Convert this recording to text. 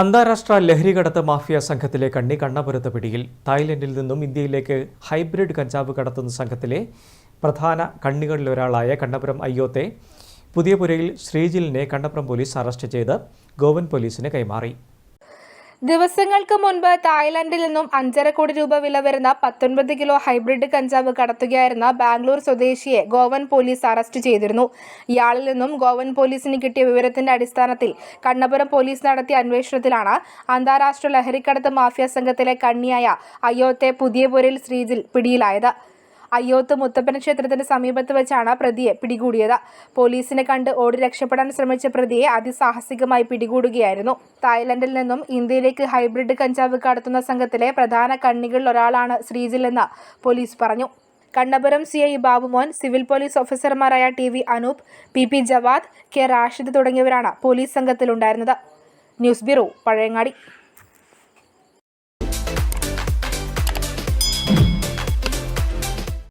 അന്താരാഷ്ട്ര ലഹരികടത്ത് മാഫിയ സംഘത്തിലെ കണ്ണി കണ്ണപുരത്ത് പിടിയിൽ തായ്ലൻഡിൽ നിന്നും ഇന്ത്യയിലേക്ക് ഹൈബ്രിഡ് കഞ്ചാവ് കടത്തുന്ന സംഘത്തിലെ പ്രധാന കണ്ണികളിലൊരാളായ കണ്ണപുരം അയ്യോത്തെ പുതിയപുരയിൽ ശ്രീജിലിനെ കണ്ണപുരം പോലീസ് അറസ്റ്റ് ചെയ്ത് ഗോവൻ പോലീസിന് കൈമാറി. ദിവസങ്ങൾക്ക് മുൻപ് തായ്ലാന്റിൽ നിന്നും അഞ്ചര കോടി രൂപ വില വരുന്ന പത്തൊൻപത് കിലോ ഹൈബ്രിഡ് കഞ്ചാവ് കടത്തുകയായിരുന്ന ബാംഗ്ലൂർ സ്വദേശിയെ ഗോവൻ പോലീസ് അറസ്റ്റ് ചെയ്തിരുന്നു. ഇയാളിൽ നിന്നും ഗോവൻ പോലീസിന് കിട്ടിയ വിവരത്തിന്റെ അടിസ്ഥാനത്തിൽ കണ്ണപുരം പോലീസ് നടത്തിയ അന്വേഷണത്തിലാണ് അന്താരാഷ്ട്ര ലഹരിക്കടത്ത് മാഫിയ സംഘത്തിലെ കണ്ണിയായ അയ്യോത്തെ പുതിയപുരയിൽ ശ്രീജിൽ പിടിയിലായത്. അയ്യോത്ത് മുത്തപ്പൻ ക്ഷേത്രത്തിന് സമീപത്ത് വെച്ചാണ് പ്രതിയെ പിടികൂടിയത്. പോലീസിനെ കണ്ട് ഓടി രക്ഷപ്പെടാൻ ശ്രമിച്ച പ്രതിയെ അതിസാഹസികമായി പിടികൂടുകയായിരുന്നു. തായ്ലൻഡിൽ നിന്നും ഇന്ത്യയിലേക്ക് ഹൈബ്രിഡ് കഞ്ചാവ് കടത്തുന്ന സംഘത്തിലെ പ്രധാന കണ്ണികളിൽ ഒരാളാണ് ശ്രീജിൽ എന്ന് പോലീസ് പറഞ്ഞു. Kannapuram C I Babumon civil police ഓഫീസർമാരായ T V Anoop P P Jawad K Rashid തുടങ്ങിയവരാണ് പോലീസ് സംഘത്തിലുണ്ടായിരുന്നത്. News bureau Pazhayangadi.